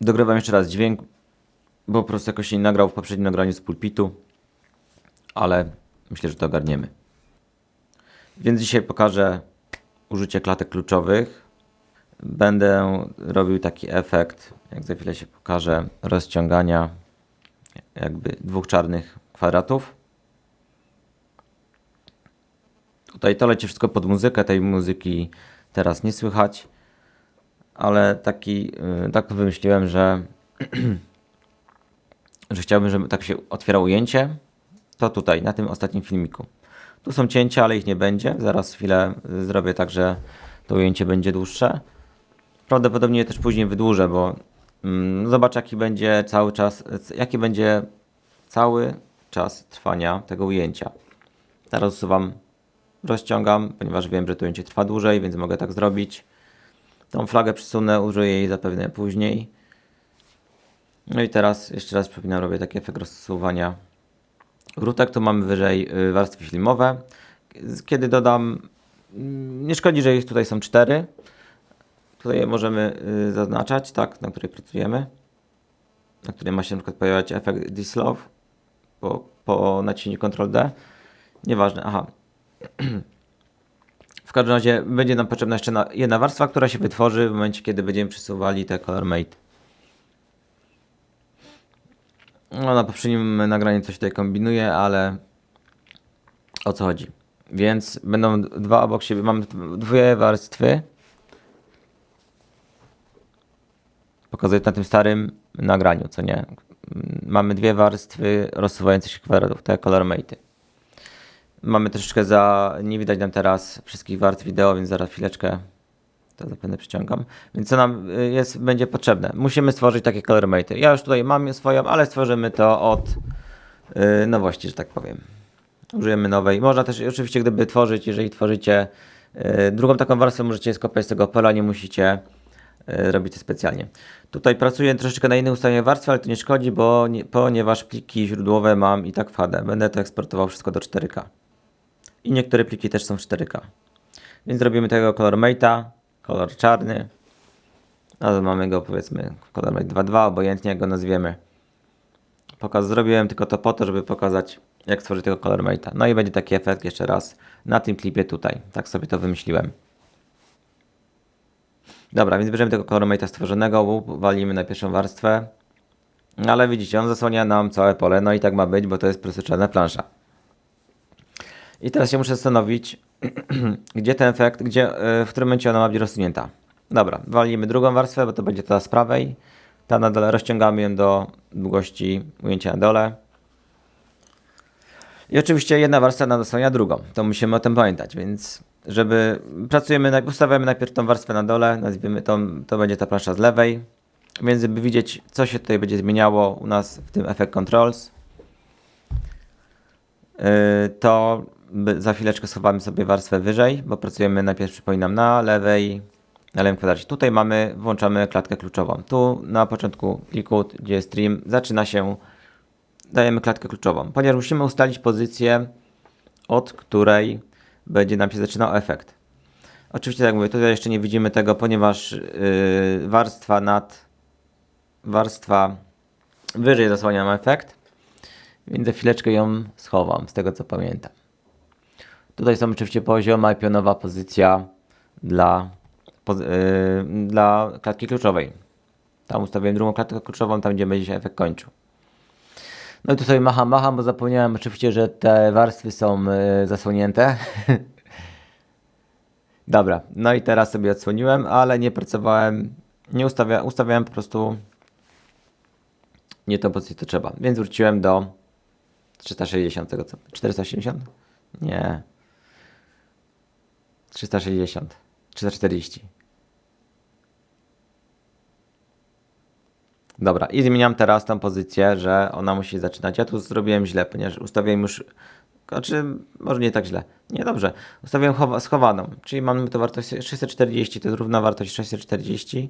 Dogrywam jeszcze raz dźwięk, bo po prostu jakoś się nie nagrał w poprzednim nagraniu z pulpitu, ale myślę, że to ogarniemy. Więc dzisiaj pokażę użycie klatek kluczowych. Będę robił taki efekt, jak za chwilę się pokaże, rozciągania jakby dwóch czarnych kwadratów. Tutaj to leci wszystko pod muzykę, tej muzyki teraz nie słychać, ale taki, yy, tak wymyśliłem, że, że chciałbym, żeby tak się otwierało ujęcie, to tutaj, na tym ostatnim filmiku. Tu są cięcia, ale ich nie będzie. Zaraz chwilę y, zrobię tak, że to ujęcie będzie dłuższe. Prawdopodobnie je też później wydłużę, bo mm, zobacz jaki będzie cały czas, jaki będzie cały czas trwania tego ujęcia. Teraz usuwam, rozciągam, ponieważ wiem, że to ujęcie trwa dłużej, więc mogę tak zrobić. Tą flagę przesunę, użyję jej zapewne później. No i teraz jeszcze raz przypominam, robię taki efekt rozsuwania wrótek. Tu mamy wyżej y, warstwy filmowe. Kiedy dodam, mm, nie szkodzi, że ich tutaj są cztery. Tutaj możemy y, zaznaczać, tak, na której pracujemy. Na której ma się na przykład pojawiać efekt Dislove po, po naciśnięciu Ctrl D. Nieważne, aha. W każdym razie będzie nam potrzebna jeszcze na- jedna warstwa, która się wytworzy w momencie, kiedy będziemy przesuwali te Color Mate. No, na poprzednim nagraniu coś tutaj kombinuję, ale o co chodzi? Więc będą dwa obok siebie. Mamy dwie warstwy. Pokazuję na tym starym nagraniu, co nie? Mamy dwie warstwy rozsuwających się kwadratów, te colormate. Mamy troszeczkę za. Nie widać nam teraz wszystkich warstw wideo, więc zaraz chwileczkę to zapewne przyciągam. Więc co nam y, jest, będzie potrzebne? Musimy stworzyć takie colormate. Ja już tutaj mam swoją, ale stworzymy to od y, nowości, że tak powiem. Użyjemy nowej. Można też oczywiście, gdyby tworzyć, jeżeli tworzycie y, drugą taką warstwę, możecie skopiować z tego pola, nie musicie y, robić to specjalnie. Tutaj pracuję troszeczkę na innym ustawieniu warstwy, ale to nie szkodzi, bo nie, ponieważ pliki źródłowe mam i tak w HD. Będę to eksportował wszystko do 4K. I niektóre pliki też są w 4K. Więc zrobimy tego colormate'a, kolor czarny. To mamy go powiedzmy colormate 2.2, obojętnie jak go nazwiemy. Pokaz zrobiłem tylko to po to, żeby pokazać jak stworzyć tego colormate'a. No i będzie taki efekt jeszcze raz na tym klipie tutaj. Tak sobie to wymyśliłem. Dobra, więc bierzemy tego colormate'a stworzonego, walimy na pierwszą warstwę. Ale widzicie, on zasłania nam całe pole, no i tak ma być, bo to jest przesyczona plansza. I teraz się muszę zastanowić, gdzie ten efekt, gdzie, y, w którym momencie ona ma być rozsunięta. Dobra, walimy drugą warstwę, bo to będzie ta z prawej. Ta na dole rozciągamy ją do długości ujęcia na dole. I oczywiście jedna warstwa nadosłania drugą. To musimy o tym pamiętać, więc żeby pracujemy, ustawiamy najpierw tą warstwę na dole, nazwijmy to, to będzie ta plansza z lewej. Więc żeby widzieć, co się tutaj będzie zmieniało u nas w tym Effect Controls, yy, to za chwileczkę schowamy sobie warstwę wyżej, bo pracujemy najpierw, przypominam, na lewej, na lewym kwadracie. Tutaj mamy, włączamy klatkę kluczową. Tu na początku pliku, gdzie jest stream, zaczyna się, dajemy klatkę kluczową, ponieważ musimy ustalić pozycję, od której będzie nam się zaczynał efekt. Oczywiście, tak jak mówię, tutaj jeszcze nie widzimy tego, ponieważ yy, warstwa nad, warstwa wyżej zasłania nam efekt, więc za chwileczkę ją schowam, z tego co pamiętam. Tutaj są oczywiście pozioma i pionowa pozycja dla, yy, dla klatki kluczowej. Tam ustawiłem drugą klatkę kluczową, tam gdzie będzie się efekt kończył. No i tu sobie macham, macham, bo zapomniałem oczywiście, że te warstwy są yy, zasłonięte. Dobra, no i teraz sobie odsłoniłem, ale nie pracowałem, nie ustawia, ustawiałem po prostu nie tą pozycję, co trzeba. Więc wróciłem do 360 tego co? 470? Nie. 360. 340. Dobra, i zmieniam teraz tą pozycję, że ona musi zaczynać. Ja tu zrobiłem źle, ponieważ ustawiłem już. Znaczy, może nie tak źle. Nie dobrze. Ustawiłem chowa, schowaną, czyli mamy tu wartość 640, to jest równa wartość 640,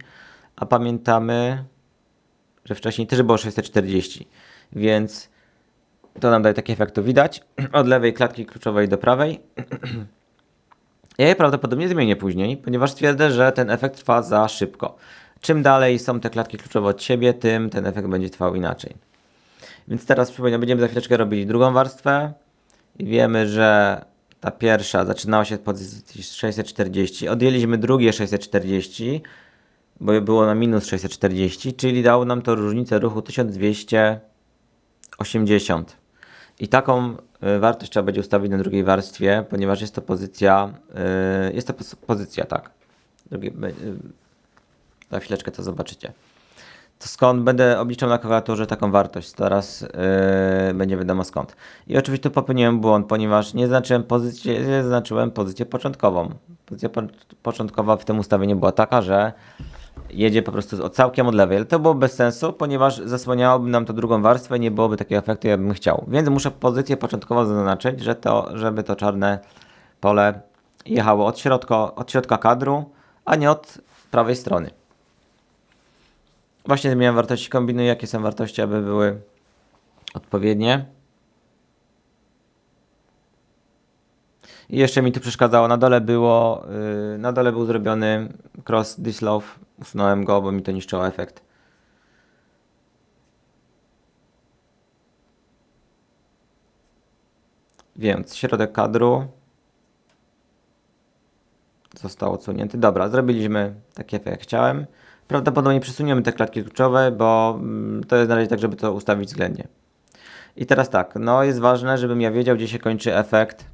a pamiętamy, że wcześniej też było 640, więc to nam daje taki efekt, widać. Od lewej klatki kluczowej do prawej. Ja je prawdopodobnie zmienię później, ponieważ twierdzę, że ten efekt trwa za szybko. Czym dalej są te klatki kluczowe od siebie, tym ten efekt będzie trwał inaczej. Więc teraz przypominam, będziemy za chwileczkę robili drugą warstwę i wiemy, że ta pierwsza zaczynała się od pozycji 640. Odjęliśmy drugie 640, bo było na minus 640, czyli dało nam to różnicę ruchu 1280. I taką wartość trzeba będzie ustawić na drugiej warstwie, ponieważ jest to pozycja, y, jest to pozycja, tak. Drugie, za chwileczkę to zobaczycie. To skąd będę obliczał na klawiaturze taką wartość, teraz będzie wiadomo skąd. I oczywiście tu popełniłem błąd, ponieważ nie zaznaczyłem pozycję, nie zaznaczyłem pozycję początkową. Pozycja po, początkowa w tym ustawieniu była taka, że jedzie po prostu od całkiem od lewej, ale to było bez sensu, ponieważ zasłaniałoby nam to drugą warstwę i nie byłoby takiego efektu, jak bym chciał. Więc muszę pozycję początkową zaznaczyć, że to, żeby to czarne pole jechało od środka, od środka kadru, a nie od prawej strony. Właśnie zmieniam wartości, kombinuję jakie są wartości, aby były odpowiednie. I jeszcze mi tu przeszkadzało, na dole było, yy, na dole był zrobiony cross dislove, usunąłem go, bo mi to niszczyło efekt. Więc środek kadru został odsunięty. Dobra, zrobiliśmy efekt jak chciałem. Prawdopodobnie przesuniemy te klatki kluczowe, bo mm, to jest na razie tak, żeby to ustawić względnie. I teraz tak, no jest ważne, żebym ja wiedział, gdzie się kończy efekt.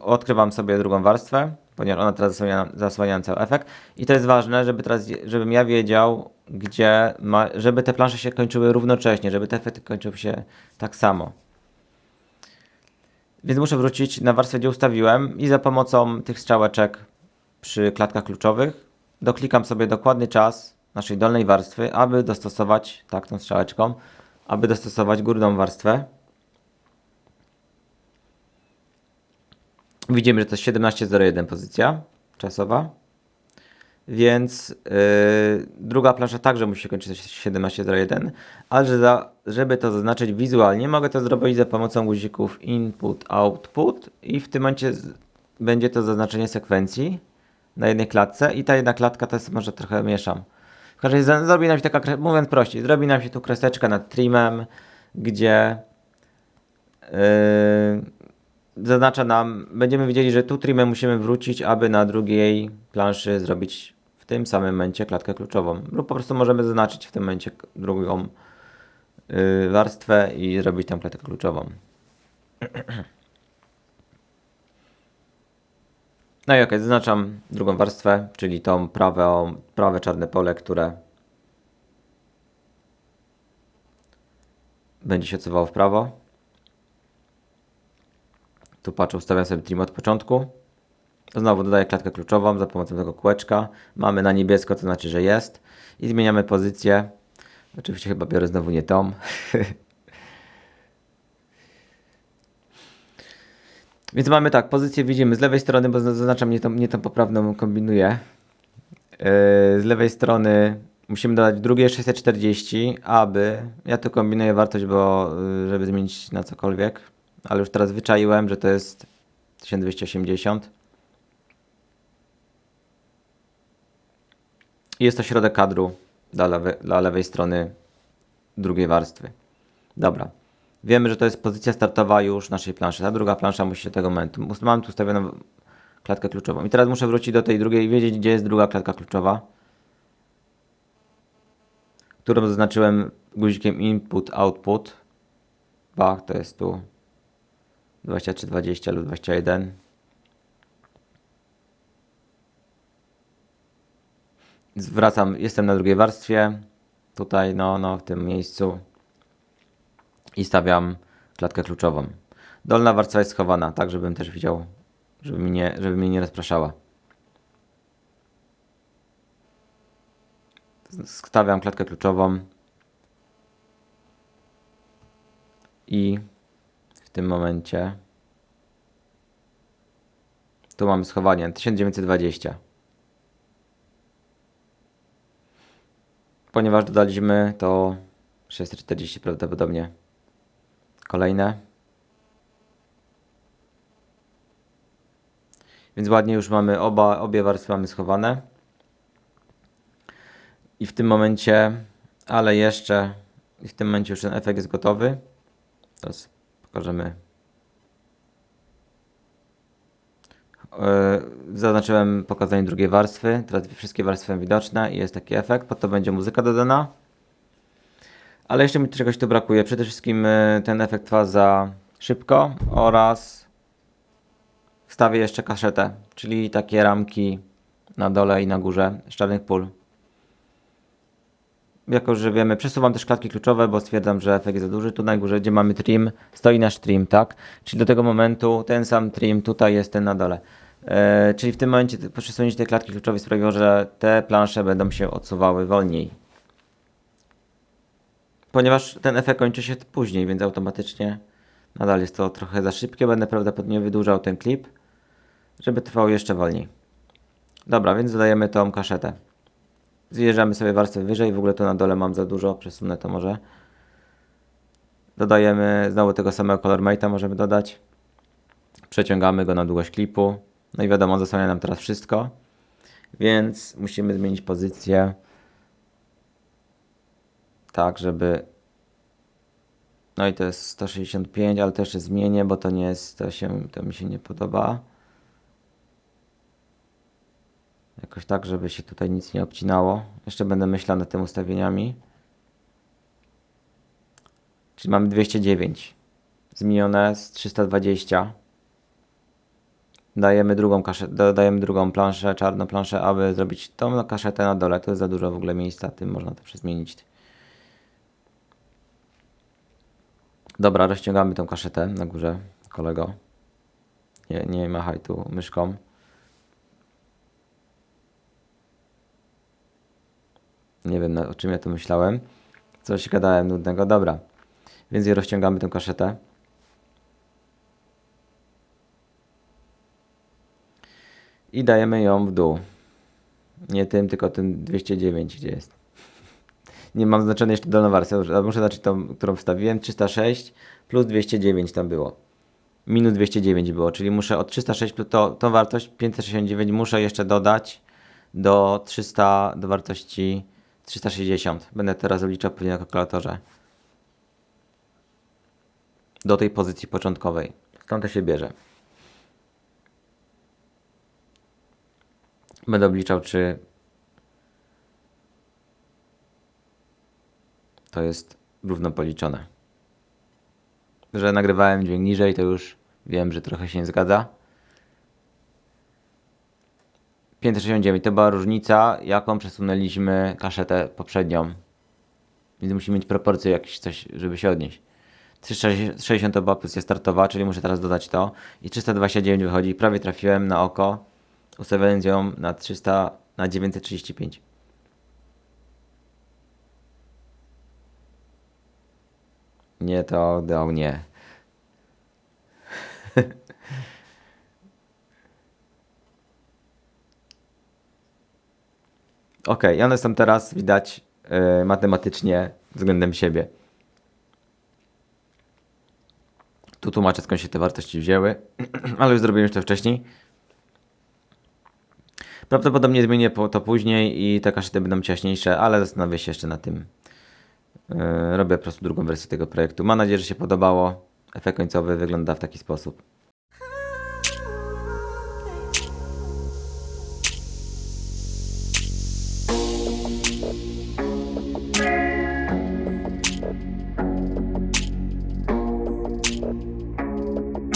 Odkrywam sobie drugą warstwę, ponieważ ona teraz zasłania, zasłania cały efekt. I to jest ważne, żeby teraz, żebym ja wiedział, gdzie, ma, żeby te plansze się kończyły równocześnie, żeby te efekty kończyły się tak samo. Więc muszę wrócić na warstwę, gdzie ustawiłem i za pomocą tych strzałeczek przy klatkach kluczowych doklikam sobie dokładny czas naszej dolnej warstwy, aby dostosować, tak, tą strzałeczką, aby dostosować górną warstwę. Widzimy, że to jest 17.01 pozycja czasowa. Więc yy, druga plansza także musi się kończyć 17.01, ale że za, żeby to zaznaczyć wizualnie, mogę to zrobić za pomocą guzików input, output i w tym momencie z, będzie to zaznaczenie sekwencji na jednej klatce i ta jedna klatka to jest może trochę mieszam. W każdym razie zrobi nam się taka, mówiąc prościej, zrobi nam się tu kreseczka nad trimem, gdzie yy, zaznacza nam, będziemy wiedzieli, że tu trimem musimy wrócić, aby na drugiej planszy zrobić w tym samym momencie klatkę kluczową. Lub po prostu możemy zaznaczyć w tym momencie drugą yy, warstwę i zrobić tam klatkę kluczową. No i okej, zaznaczam drugą warstwę, czyli tą prawe, prawe czarne pole, które będzie się odsuwało w prawo. Tu patrzę, ustawiam sobie trim od początku. Znowu dodaję klatkę kluczową za pomocą tego kółeczka. Mamy na niebiesko, to znaczy, że jest. I zmieniamy pozycję. Oczywiście chyba biorę znowu nie tą. Więc mamy tak, pozycję widzimy z lewej strony, bo zaznaczam nie tą, nie tą poprawną, kombinuję. Yy, z lewej strony musimy dodać drugie 640, aby, ja tu kombinuję wartość, bo yy, żeby zmienić na cokolwiek, ale już teraz wyczaiłem, że to jest 1280. I jest to środek kadru dla, lewe, dla lewej strony drugiej warstwy. Dobra. Wiemy, że to jest pozycja startowa już naszej planszy. Ta druga plansza musi się tego momentu. Mam tu ustawioną klatkę kluczową. I teraz muszę wrócić do tej drugiej i wiedzieć, gdzie jest druga klatka kluczowa, którą zaznaczyłem guzikiem input, output. Bach, to jest tu 2320 lub 21. Zwracam, jestem na drugiej warstwie. Tutaj, no, no, w tym miejscu i stawiam klatkę kluczową. Dolna warstwa jest schowana, tak żebym też widział, żeby, mi nie, żeby mnie nie rozpraszała. Stawiam klatkę kluczową i tym momencie tu mamy schowanie 1920. Ponieważ dodaliśmy to 640 prawdopodobnie kolejne. Więc ładnie już mamy oba, obie warstwy mamy schowane. I w tym momencie, ale jeszcze, w tym momencie już ten efekt jest gotowy. Teraz pokażemy. Yy, Zaznaczyłem pokazanie drugiej warstwy. Teraz wszystkie warstwy są widoczne i jest taki efekt. Pod to będzie muzyka dodana. Ale jeszcze mi czegoś tu brakuje. Przede wszystkim yy, ten efekt trwa za szybko oraz wstawię jeszcze kaszetę, czyli takie ramki na dole i na górze z czarnych pól. Jako, że wiemy, przesuwam też klatki kluczowe, bo stwierdzam, że efekt jest za duży. Tu na górze, gdzie mamy trim, stoi nasz trim, tak? Czyli do tego momentu ten sam trim tutaj jest ten na dole. E, czyli w tym momencie przesunięcie tej klatki kluczowej sprawiło, że te plansze będą się odsuwały wolniej. Ponieważ ten efekt kończy się później, więc automatycznie nadal jest to trochę za szybkie. Będę prawdopodobnie wydłużał ten klip, żeby trwał jeszcze wolniej. Dobra, więc dodajemy tą kaszetę. Zjeżdżamy sobie warstwę wyżej, w ogóle to na dole mam za dużo, przesunę to może. Dodajemy znowu tego samego colormate'a możemy dodać. Przeciągamy go na długość klipu. No i wiadomo, zasłania nam teraz wszystko. Więc musimy zmienić pozycję. Tak, żeby... No i to jest 165, ale jeszcze zmienię, bo to nie jest, to, się, to mi się nie podoba. Jakoś tak, żeby się tutaj nic nie obcinało. Jeszcze będę myślał nad tymi ustawieniami. Czyli mamy 209. Zmienione z 320. Dajemy drugą kaszę, dodajemy drugą planszę, czarną planszę, aby zrobić tą kaszetę na dole. To jest za dużo w ogóle miejsca, tym można to przezmienić. Dobra, rozciągamy tą kaszetę na górze, kolego. Nie, nie machaj tu myszką. Nie wiem o czym ja tu myślałem. Coś gadałem nudnego. Dobra. Więc je rozciągamy tę kaszetę. I dajemy ją w dół. Nie tym, tylko tym 209, gdzie jest. Nie mam znaczone jeszcze dolną warstwę. ale Muszę zacząć tą, którą wstawiłem. 306 plus 209 tam było. Minus 209 było, czyli muszę od 306 plus to, tą wartość 569 muszę jeszcze dodać do 300, do wartości 360. Będę teraz obliczał pewnie na kalkulatorze. Do tej pozycji początkowej. Stąd to się bierze. Będę obliczał, czy to jest równo policzone. Że nagrywałem dźwięk niżej, to już wiem, że trochę się nie zgadza. 569 to była różnica, jaką przesunęliśmy kaszetę poprzednią. Więc musimy mieć proporcje jakieś coś, żeby się odnieść. 360 to była pozycja startowa, czyli muszę teraz dodać to. I 329 wychodzi. Prawie trafiłem na oko, ustawiając ją na 300, na 935. Nie to oddał, nie. Ok, i one są teraz widać y, matematycznie względem siebie. Tu tłumaczę skąd się te wartości wzięły, ale już zrobiłem to wcześniej. Prawdopodobnie zmienię to później i te kaszety będą ciaśniejsze, ale zastanowię się jeszcze nad tym. Yy, robię po prostu drugą wersję tego projektu. Mam nadzieję, że się podobało. Efekt końcowy wygląda w taki sposób.